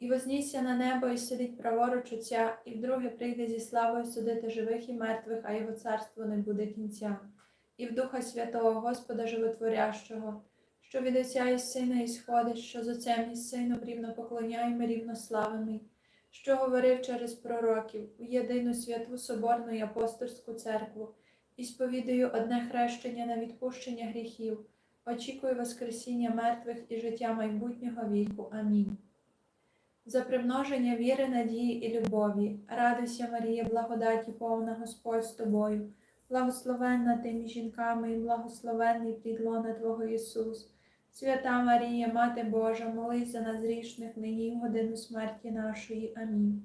І вознісся на небо, і сидить праворуч Отця, і вдруге прийде зі славою судити живих і мертвих, а його царство не буде кінця, і в Духа Святого, Господа Животворящого, що від Отця і Сина ісходить, що з Отцем і Сином рівно поклоняємо, рівно славимий, що говорив через пророків у єдину святу Соборну і апостольську церкву, і сповідую одне хрещення на відпущення гріхів, очікую Воскресіння мертвих і життя майбутнього віку. Амінь. За примноження віри, надії і любові, радуйся, Марія, благодаті повна Господь з тобою, благословенна ти між жінками і благословенний плід лона Твого Ісус. Свята Марія, Мати Божа, молись за нас грішних нині і в годину смерті нашої. Амінь.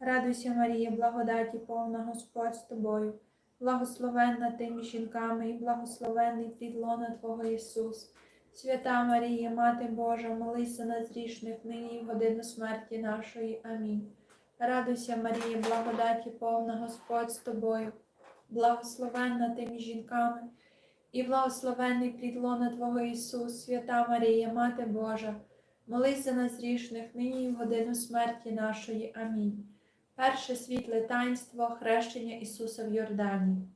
Радуйся, Марія, благодаті повна Господь з тобою, благословенна ти між жінками і благословенний плід лона Твого Ісус. Свята Марія, Мати Божа, молись за нас грішних нині і в годину смерті нашої. Амінь. Радуйся, Марія, благодаті повна Господь з тобою, благословенна ти між жінками, і благословенний плід Твого Ісус, свята Марія, Мати Божа, молись за нас грішних нині і в годину смерті нашої. Амінь. Перше світле таїнство хрещення Ісуса в Йордані.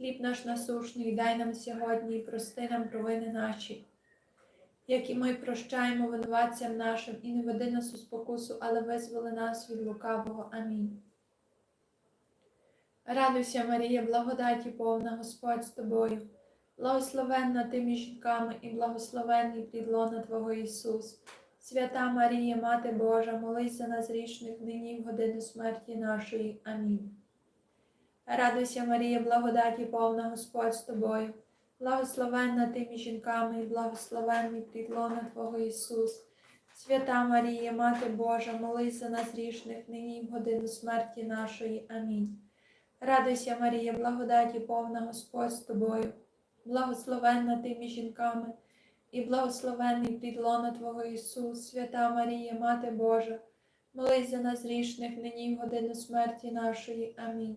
Хліб наш насушний дай нам сьогодні і прости нам провини наші, як і ми прощаємо винуватцям нашим, і не веди нас у спокусу, але визволи нас від лукавого. Амінь. Радуйся, Марія, благодаті повна Господь з тобою, благословенна ти між жінками і благословенний плід лона Твого Ісус. Свята Марія, Мати Божа, молись за нас грішних нині в годину смерті нашої. Амінь. Радуйся, Марія, благодаті повна Господь з тобою, благословенна ти між жінками і благословенний плід лона Твого Ісус. Свята Марія, Мати Божа, молись за нас грішних нині і в годину смерті нашої. Амінь. Радуйся, Марія, благодаті повна Господь з тобою, благословенна ти між жінками і благословенний плід лона Твого Ісус. Свята Марія, Мати Божа, молись за нас грішних нині і в годину смерті нашої. Амінь.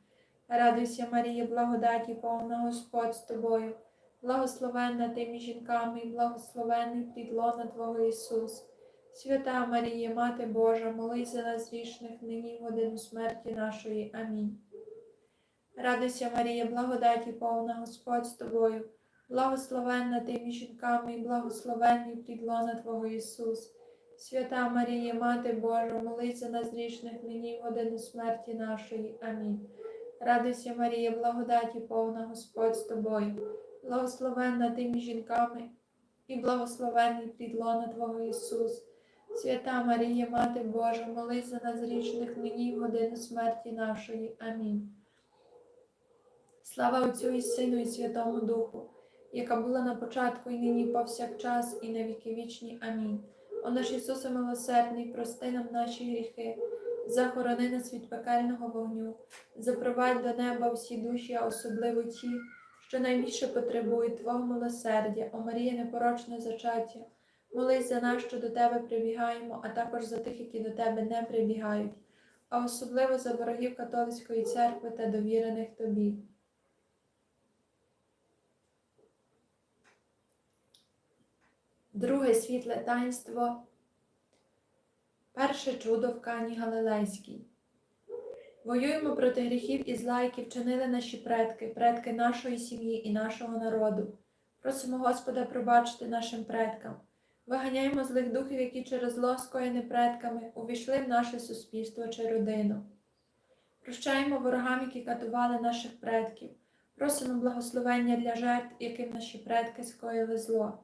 Радуйся, Марія, благодаті повна Господь з тобою, благословенна ти між жінками і благословенний плід лона Твого Ісус. Свята Марія, Мати Божа, молись за нас грішних нині в годину смерті нашої. Амінь. Радуйся, Марія, благодаті повна Господь з тобою, благословенна ти між жінками і благословенний плід лона Твого Ісус. Свята Марія, Мати Божа, молись за нас грішних нині в годину смерті нашої. Амінь. Радуйся, Марія, благодаті повна Господь з тобою, благословенна ти між жінками і благословенний плід лона Твого Ісус. Свята Марія, Мати Божа, молись за нас грішних нині в годину смерті нашої. Амінь. Слава Отцю і Сину і Святому Духу, яка була на початку і нині повсякчас, і на віки вічні. Амінь. О наш Ісусе милосердний, прости нам наші гріхи, захорони нас від пекельного вогню, запровадь до неба всі душі, а особливо ті, що найбільше потребують Твого милосердя, о Марія непорочне зачаття. Молись за нас, що до Тебе прибігаємо, а також за тих, які до Тебе не прибігають, а особливо за ворогів католицької церкви та довірених Тобі. Друге світле таїнство. Перше чудо в Кані Галилейській. Воюємо проти гріхів і зла, які вчинили наші предки, предки нашої сім'ї і нашого народу. Просимо Господа пробачити нашим предкам. Виганяємо злих духів, які через зло скоєне предками увійшли в наше суспільство чи родину. Прощаємо ворогам, які катували наших предків. Просимо благословення для жертв, яким наші предки скоїли зло.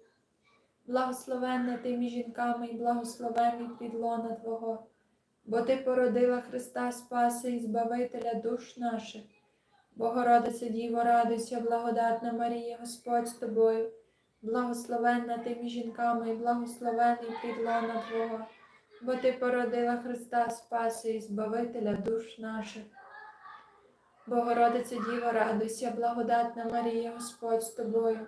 Благословенна ти між жінками і благословенний плід лона Твого, бо Ти породила Христа Спаса і Збавителя душ наших. Богородице Діво, радуйся, благодатна Марія, Господь з тобою, благословенна ти між жінками і благословенний плід лона Твого, бо Ти породила Христа Спаса і Збавителя душ наших. Богородице Діво, радуйся, благодатна Марія, Господь з тобою.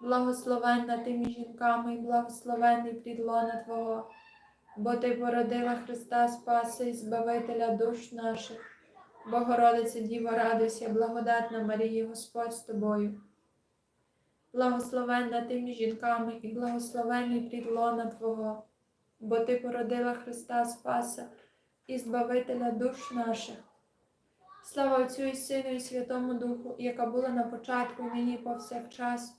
Благословенна ти між жінками і благословенний плідлона Твого, бо Ти породила Христа Спаса і Збавителя душ наших. Богородице Діво, радуйся, благодатна Марія, Господь з тобою. Благословенна ти між жінками і благословенний плід лона Твого, бо Ти породила Христа Спаса і Збавителя душ наших. Слава Отцю і Сину, і Святому Духу, яка була на початку, і нині повсякчас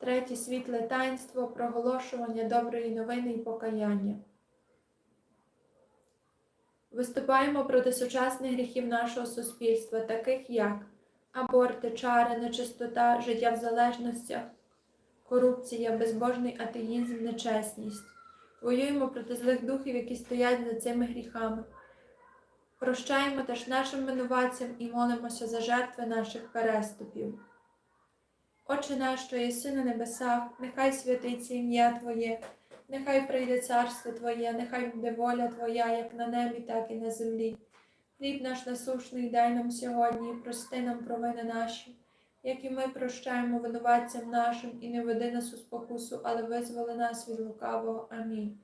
Третє світле таїнство проголошування доброї новини і покаяння. Виступаємо проти сучасних гріхів нашого суспільства, таких як аборти, чари, нечистота, життя в залежностях, корупція, безбожний атеїзм, нечесність. Воюємо проти злих духів, які стоять за цими гріхами. Прощаємо теж нашим винуватцям і молимося за жертви наших переступів. Отче наш, що єси на небесах, нехай святиться ім'я Твоє, нехай прийде царство Твоє, нехай буде воля Твоя, як на небі, так і на землі. Хліб наш насушний дай нам сьогодні, і прости нам провини наші, як і ми прощаємо винуватцям нашим, і не веди нас у спокусу, але визволи нас від лукавого. Амінь.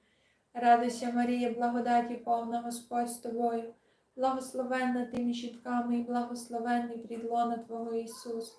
Радуйся, Марія, благодаті повна Господь з тобою, благословенна ти між жінками і благословенний плід Твого Ісус.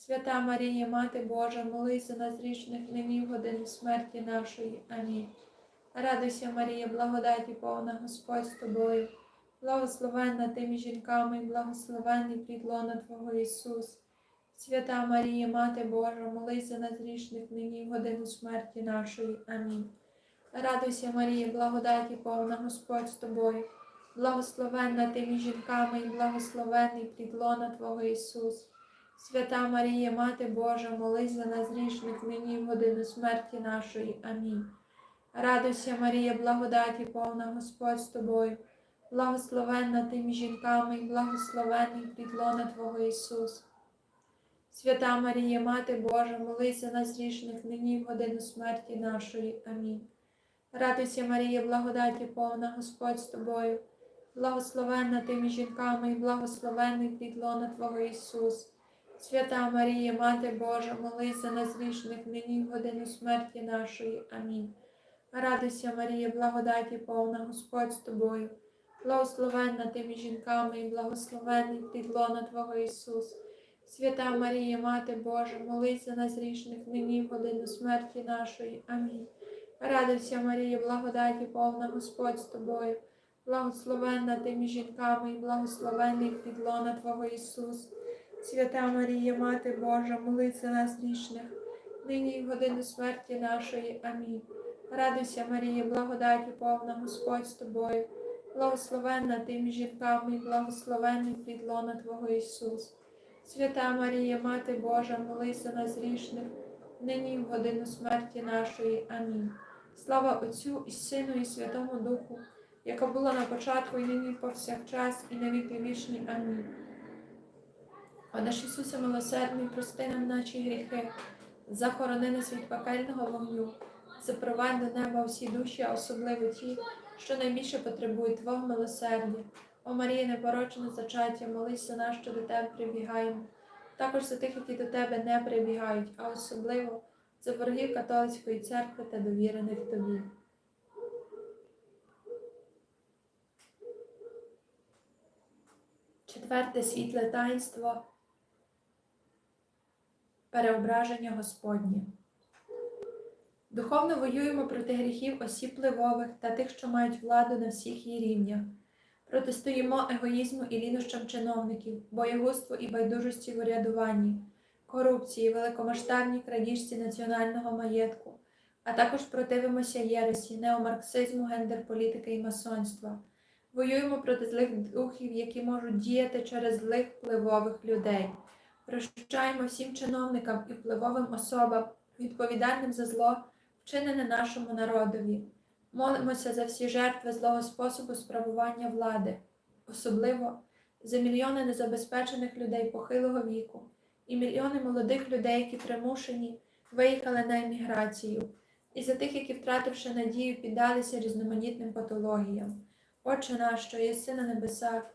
Свята Марія, Мати Божа, молись за нас грішних нині в годину смерті нашої. Амінь. Радуйся, Марія, благодаті повна Господь з тобою, благословенна ти між жінками і благословенний плід лона Твого Ісус. Свята Марія, Мати Божа, молись за нас грішних нині годину смерті нашої. Амінь. Радуйся, Марія, благодаті повна Господь з тобою, благословенна ти між жінками і благословенний плід лона Твого Ісус. Свята Марія, Мати Божа, молись за нас грішних нині в годину смерті нашої. Амінь. Радуйся, Марія, благодаті повна Господь з тобою, благословенна ти між жінками і благословенний плід лона Твого Ісус. Свята Марія, Мати Божа, молись за нас грішних нині в годину смерті нашої. Амінь. Радуйся, Марія, благодаті повна Господь з тобою, благословенна ти між жінками і благословенний плід лона Твого Ісус. Свята Марія, Мати Божа, молись за нас грішних нині годину смерті нашої. Амінь. Радуйся, Марія, благодаті повна Господь з тобою, благословенна ти між жінками і благословенний плід лона Твого Ісус. Свята Марія, Мати Божа, молись за нас грішних нині в годину смерті нашої. Амінь. Радуйся, Марія, благодаті повна Господь з тобою, благословенна ти між жінками і благословенний плід лона Твого Ісус. Свята Марія, Мати Божа, молись за нас грішних, нині і в годину смерті нашої. Амінь. Радуйся, Марія, благодаті повна Господь з тобою, благословенна ти між жінками і благословенний плід лона Твого Ісус. Свята Марія, Мати Божа, молись за нас грішних, нині і в годину смерті нашої. Амінь. Слава Отцю і Сину, і Святому Духу, яка була на початку, і нині, повсякчас, і на віки вічні. Амінь. Наш Ісусе милосердний, прости нам наші гріхи, захорони нас від пекельного вогню, запровадь до неба всі душі, особливо ті, що найбільше потребують Твого милосердя. О Марія, непорочне зачаття, молись за нас, що до Тебе прибігаємо, також за тих, які до Тебе не прибігають, а особливо за ворогів католицької церкви та довірених Тобі. Четверте світле таїнство переображення Господнє. Духовно воюємо проти гріхів осіб впливових та тих, що мають владу на всіх її рівнях. Протистоїмо егоїзму і лінощам чиновників, боєгузтву і байдужості в урядуванні, корупції, великомасштабній крадіжці національного маєтку, а також противимося єресі, неомарксизму, гендерполітики і масонства. Воюємо проти злих духів, які можуть діяти через злих впливових людей. Прощаємо всім чиновникам і впливовим особам, відповідальним за зло, вчинене нашому народові. Молимося за всі жертви злого способу справування влади, особливо за мільйони незабезпечених людей похилого віку і мільйони молодих людей, які примушені виїхали на еміграцію, і за тих, які, втративши надію, піддалися різноманітним патологіям. Отче наш, що єси на небесах,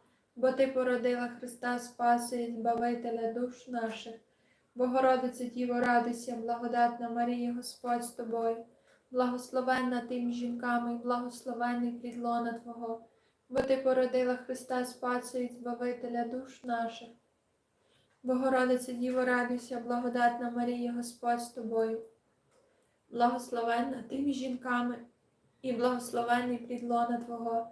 бо Ти породила Христа Спаси і Збавителя душ наших. Богородице Діво, радуйся, благодатна Марія, Господь з тобою, благословенна ти між жінками і благословенний плід лона Твого, бо Ти породила Христа Спаси і Збавителя душ наших. Богородице Діво, радуйся, благодатна Марія, Господь з тобою, благословенна ти між жінками і благословенний плід лона Твого,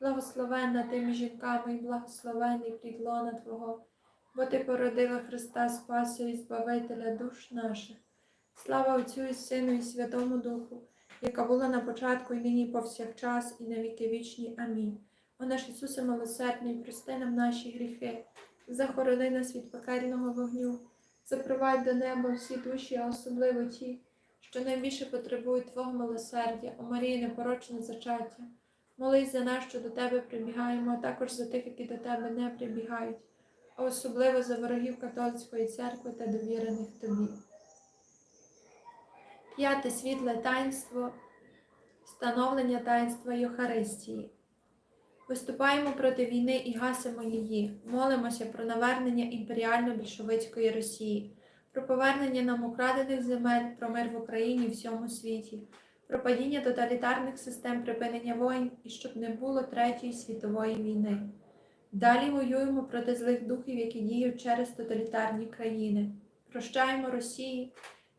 благословенна ти між жінками і благословенний плід лона Твого, бо Ти породила Христа Спаси і Збавителя душ наших. Слава Отцю і Сину, і Святому Духу, яка була на початку і нині повсякчас, і на віки вічні. Амінь. О наш Ісусе милосердний, прости нам наші гріхи, захорони нас від пекельного вогню, запровадь до неба всі душі, а особливо ті, що найбільше потребують Твого милосердя, о Марії непорочне зачаття. Молись за нас, що до Тебе прибігаємо, а також за тих, які до Тебе не прибігають, а особливо за ворогів католицької церкви та довірених Тобі. П'яте світле таїнство становлення таїнства Євхаристії. Виступаємо проти війни і гасимо її. Молимося про навернення імперіально-більшовицької Росії, про повернення нам украдених земель, про мир в Україні і всьому світі, про падіння тоталітарних систем припинення воїн і щоб не було Третьої світової війни. Далі воюємо проти злих духів, які діють через тоталітарні країни. Прощаємо Росії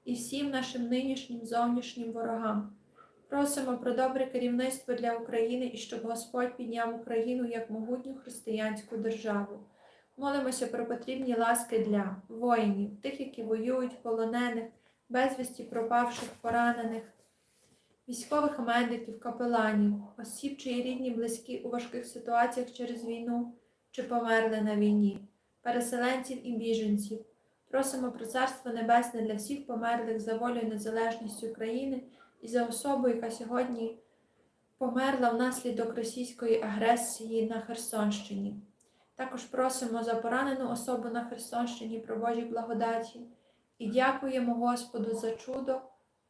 і всім нашим нинішнім зовнішнім ворогам. Просимо про добре керівництво для України і щоб Господь підняв Україну як могутню християнську державу. Молимося про потрібні ласки для воїнів, тих, які воюють, полонених, безвісті пропавших, поранених, військових медиків, капеланів, осіб, чиї рідні близькі у важких ситуаціях через війну чи померли на війні, переселенців і біженців. Просимо про Царство Небесне для всіх померлих за волю і незалежність України і за особу, яка сьогодні померла внаслідок російської агресії на Херсонщині. Також просимо за поранену особу на Херсонщині про Божі благодаті і дякуємо Господу за чудо,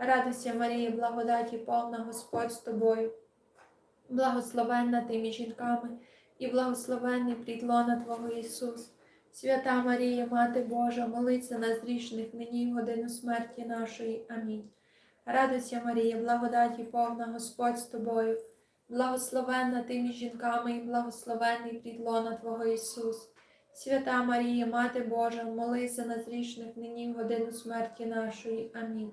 Радуйся, Марія, благодаті повна Господь з тобою, благословенна ти між жінками і благословенний плід лона Твого Ісус. Свята Марія, Мати Божа, молись за нас грішних, нині в годину смерті нашої. Амінь. Радуйся, Марія, благодаті повна Господь з тобою, благословенна ти між жінками і благословенний плід лона Твого Ісус. Свята Марія, Мати Божа, молись за нас грішних, нині в годину смерті нашої. Амінь.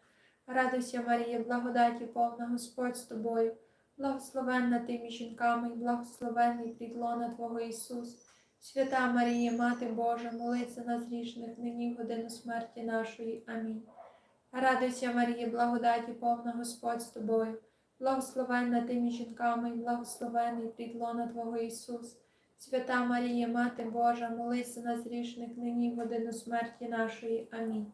Радуйся, Марія, благодаті повна Господь з тобою, благословенна ти між жінками і благословенний плід лона Твого Ісус. Свята Марія, Мати Божа, молись за нас грішних нині в годину смерті нашої. Амінь. Радуйся, Марія, благодаті повна Господь з тобою, благословенна ти між жінками і благословенний плід лона Твого Ісус. Свята Марія, Мати Божа, молись за нас грішних нині в годину смерті нашої. Амінь.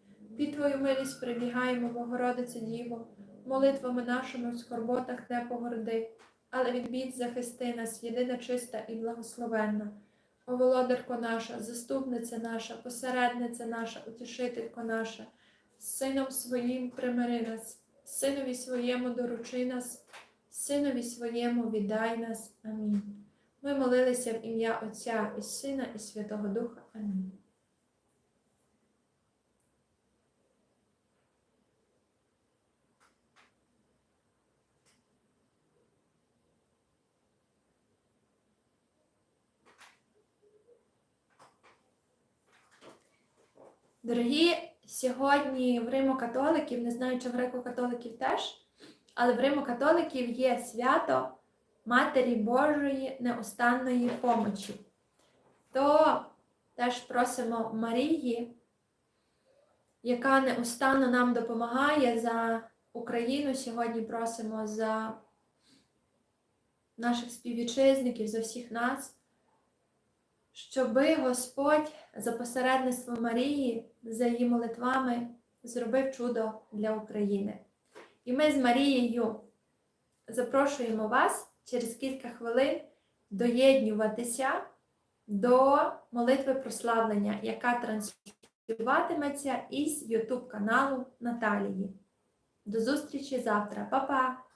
Під Твою милість прибігаємо, Богородице Діво, молитвами нашими в скорботах не погорди, але від бід захисти нас, єдина чиста і благословенна. О володарко наша, заступниця наша, посередниця наша, утішителько наша, сином своїм примири нас, синові своєму доручи нас, синові своєму віддай нас. Амінь. Ми молилися в ім'я Отця і Сина, і Святого Духа. Амінь. Дорогі, сьогодні в Римо-католиків, не знаю, чи в греко-католиків теж, але в Римо-католиків є свято Матері Божої неустанної помочі. То теж просимо Марії, яка неустанно нам допомагає за Україну. Сьогодні просимо за наших співвітчизників, за всіх нас, щоби Господь за посередництвом Марії, за її молитвами зробив чудо для України. І ми з Марією запрошуємо вас через кілька хвилин доєднюватися до молитви прославлення, яка транслюватиметься із YouTube каналу Наталії. До зустрічі завтра, Па-па!